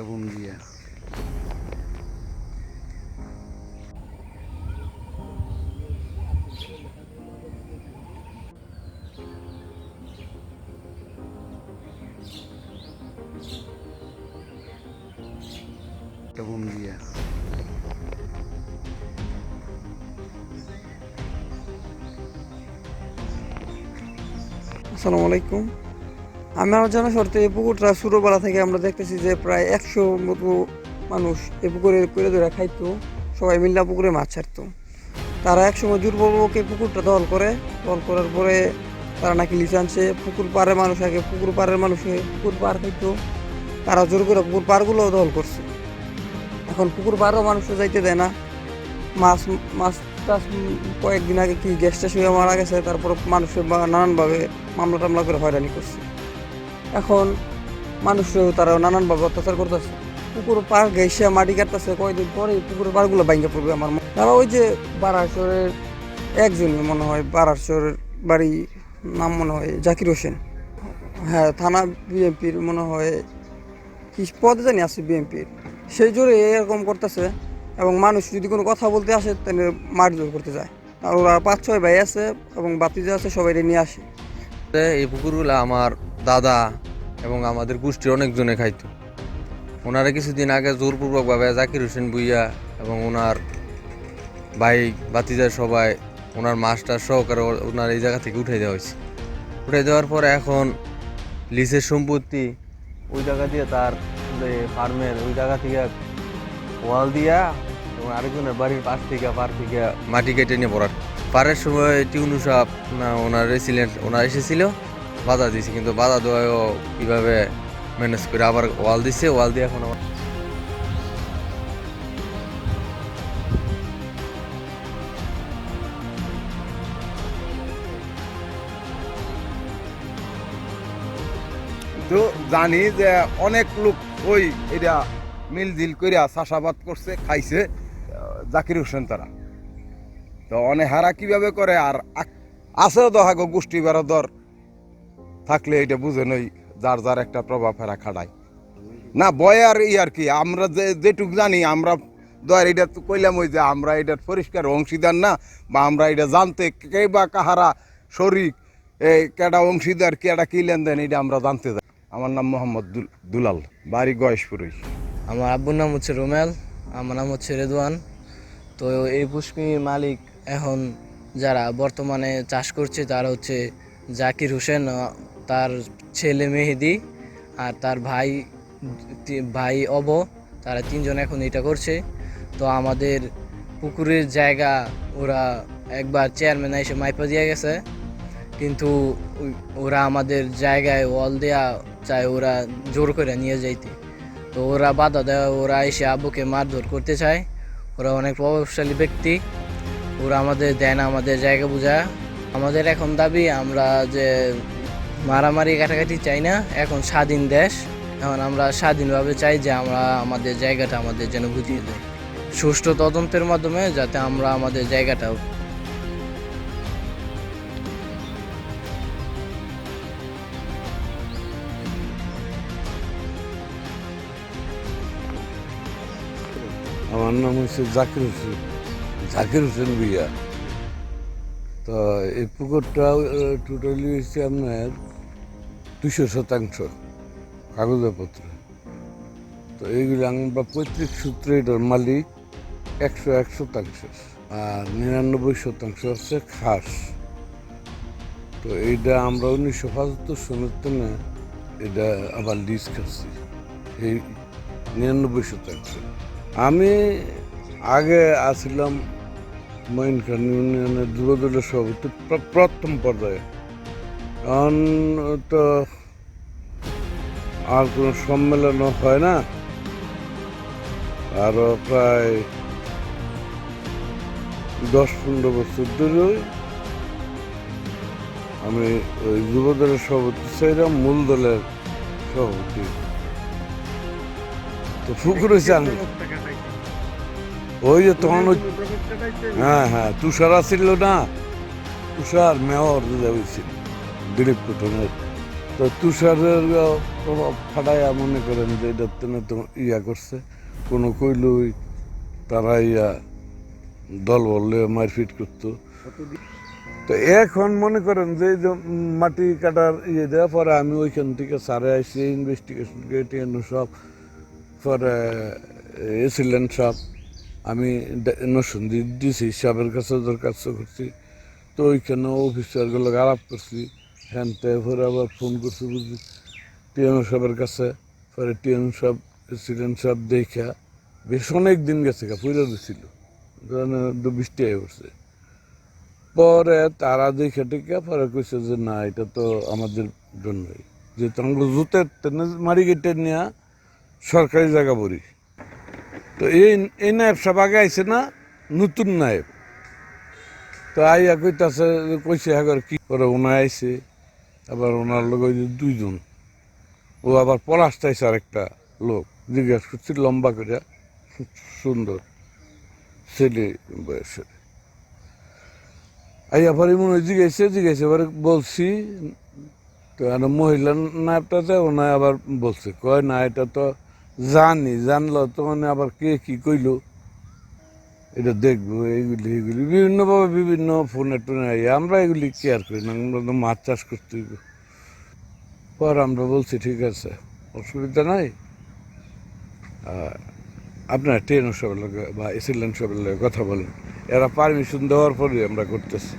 একটা বোম দিয়ে একটা বোম দিয়ে আসসালামু আলাইকুম। আমার জানা শর্তে এই পুকুরটা ছোটোবেলা থেকে আমরা দেখতেছি যে প্রায় একশো মতো মানুষ এই পুকুরে করে ধরে খাইতো, সবাই মিল্লা পুকুরে মাছ ছাড়তো। তারা একসময় জোরপূর্বক পুকুরটা দল করে। দল করার পরে তারা নাকি লিচে আনছে। পুকুর পাড়ের মানুষ আগে পুকুর পাড়ের মানুষে পুকুর পাড় খাইতো। তারা জোর করে পুকুর পাড়গুলোও দল করছে। এখন পুকুর পাড়ও মানুষও যাইতে দেয় না। মাছ মাছ টাছ কয়েকদিন আগে কি গ্যাসটা শুয়ে মারা গেছে, তারপর মানুষের নানানভাবে মামলা টামলা করে হয়রানি করছে। এখন মানুষেও তারা নানানভাবে অত্যাচার করতেছে। পুকুর পার গেসে মাটি কাটতেছে কয়েকদিন পরে পুকুরের পাড়গুলো ভাঙ্গে পড়বে আমার তারা ওই যে বারাসরের একজনই মনে হয় বারাসরের বাড়ি নাম মনে হয় জাকির হোসেন। হ্যাঁ থানা বিএনপির মনে হয়, কি পদে জানি আছে বিএনপির। সেই জোরে এরকম করতেছে এবং মানুষ যদি কোনো কথা বলতে আসে, তাহলে মারধর করতে যায়। আর ওরা পাঁচ ছয় ভাই আছে এবং বাতিজা আছে সবাই নিয়ে আসে। এই পুকুরগুলো আমার দাদা এবং আমাদের গোষ্ঠীর অনেকজনে খাইতো। ওনারা কিছুদিন আগে জোরপূর্বকভাবে জাকির হোসেন ভুইয়া এবং ওনার ভাই বাতিজা সবাই ওনার মাস্টার সহকারে ওনার এই জায়গা থেকে উঠে দেওয়া হয়েছে। উঠাই দেওয়ার পর এখন লিসের সম্পত্তি ওই জায়গা দিয়ে তার ফার্মের ওই জায়গা থেকে ওয়াল দিয়া এবং আরেকজনের বাড়ির পাশ থেকে পার থেকে মাটি কেটে নিয়ে পড়ার। পারের সময় টিউনু না, ওনার রেসিলেন্ট ওনার এসেছিল। বাধা দিয়েছে কিন্তু বাধা দেওয়াও কীভাবে ম্যানেজ করে আবার ওয়াল দিছে, ওয়াল দিয়ে এখন আবার তো জানি যে অনেক লোক ওই এটা মিলজিল করিয়া চাষাবাদ করছে, খাইছে জাকির হোসেন তারা। তো অনেক হারা কীভাবে করে আর আছেও দহাগো গোষ্ঠী বেড়াদর থাকলে এটা বুঝেন ওই যার যার একটা প্রভাব ফেরা খাড়ায় না বয় আর ই আর কি, আমরা যে যেটুক জানি, আমরা দয়ার এটা তো কইলাম ওই যে আমরা এটার পরিষ্কার অংশীদার না, বা আমরা এটা জানতে কে বা কাহারা শরিক এই কেডা অংশীদার, কেডা কী লেনদেন, এটা আমরা জানতে চাই আমার নাম মোহাম্মদ দুল- দুলাল, বাড়ি গয়েশপুরই আমার আব্বুর নাম হচ্ছে রোমেল, আমার নাম হচ্ছে রেদওয়ান। তো এই পুষ্কির মালিক এখন যারা বর্তমানে চাষ করছে, তারা হচ্ছে জাকির হোসেন তার ছেলে মেহেদি আর তার ভাই ভাই অব, তারা তিনজন এখন এটা করছে। তো আমাদের পুকুরের জায়গা ওরা একবার চেয়ারম্যান এসে মাইপা দিয়ে গেছে। কিন্তু ওরা আমাদের জায়গায় ওয়াল দেয়া চায় ওরা জোর করে নিয়ে যাইতে। তো ওরা বাধা দেয়, ওরা এসে আব্বুকে মারধর করতে চায়। ওরা অনেক প্রভাবশালী ব্যক্তি। ওরা আমাদের দেয় না আমাদের জায়গা বোঝায় আমাদের এখন দাবি আমরা যে মারামারি কাটাকাটি চাই না, এখন স্বাধীন দেশ। এখন আমরা স্বাধীনভাবে চাই যে আমরা আমাদের জায়গাটা আমাদের যেন বুঝিয়ে দেয় সুষ্ঠু তদন্তের মাধ্যমে যাতে আমরা আমাদের জায়গাটা আমার নাম হচ্ছে জাকির হোসেন। জাকির হোসেন ভুইয়া। তো এই পুকুরটা টোটালি হচ্ছে আপনার দুশো শতাংশ কাগজপত্র। তো এইগুলো আমরা পঁয়ত্রিশ সূত্রে এটার মালিক একশো এক শতাংশ আর নিরানব্বই শতাংশ হচ্ছে খাস। তো এইটা আমরা উনিশশো পঁচাত্তর সনের তেনে এটা আবার লিজ করছি। এই নিরানব্বই শতাংশ। আমি আগে আসছিলাম মঈনখান ইউনিয়নের যুবদলের সভাপতি প্র- প্রথম পর্যায়ে। এখন তো আর কোনো সম্মেলনও হয় না। আরও প্রায় দশ পনেরো বছর ধরে আমি ওই যুবদলের সভাপতি চাইলাম মূল দলের সভাপতি। তো ফুকুর আমি ওই যে তখন হ্যাঁ হ্যাঁ তুষার আসছিল না। তুষার মেয়র হয়েছিল। দিলীপ কুটনের তো তুষারের প্রভাব ফাটাইয়া মনে করেন যে এটা তো ইয়া করছে। কোনো কইলই তারা ইয়া দল বললে মারপিট করতো। তো এখন মনে করেন যে মাটি কাটার ইয়ে দেওয়া পরে আমি ওইখান থেকে সারে আসছি ইনভেস্টিগেশন সব, পরে এসিলেন সব আমি নসন্দি ডিসি সাহেবের কাছে দরখাস্ত করছি। তো ওইখানে অফিসারগুলো আলাপ করছি। হ্যান পরে আবার ফোন করছি বুঝলি। টিএন সাহেবের কাছে। পরে টিএন সাহেব এসিলেন সাহেব দেখা বেশ অনেক দিন গেছে গা পুরো দিছিল। বৃষ্টি হয়ে পড়ছে। পরে তারা দেখে টেকে পরে কইছে যে না, এটা তো আমাদের জন্যই। যে তোমাকে জুতের মারি কেটে নিয়ে সরকারি জায়গা বলি তো এই এই নায়ব সব আগে আইছে না, নতুন নায়ব। তো আইয়া কইতাছে, কইছে হাগর কি করে? ওনা আইছে। আবার ওনার লোক ওই দুইজন। ও আবার পলাশ চাইছে আরেকটা লোক। জিজ্ঞাসা করছি, লম্বা করে সুন্দর ছেলে বয়সের। আইয়া পরে মনে হয় জিজ্ঞাসা জিজ্ঞাসা এবার বলছি, তো আর মহিলা নায়কটাতে ওনা আবার বলছে। কয়, না, এটা তো জানি, জানলো তো মানে আবার কে কি কইলো? এটা দেখব, এইগুলি এইগুলি, বিভিন্নভাবে বিভিন্ন ফোনে টোনে আমরা এগুলি কেয়ার করি না আমরা তো মাছ চাষ করতে পর আমরা বলছি, ঠিক আছে, অসুবিধা নাই। আপনার ট্রেন সবের বা এসিল্যান্ড সবের লগে কথা বলেন। এরা পারমিশন দেওয়ার পরে আমরা করতেছি।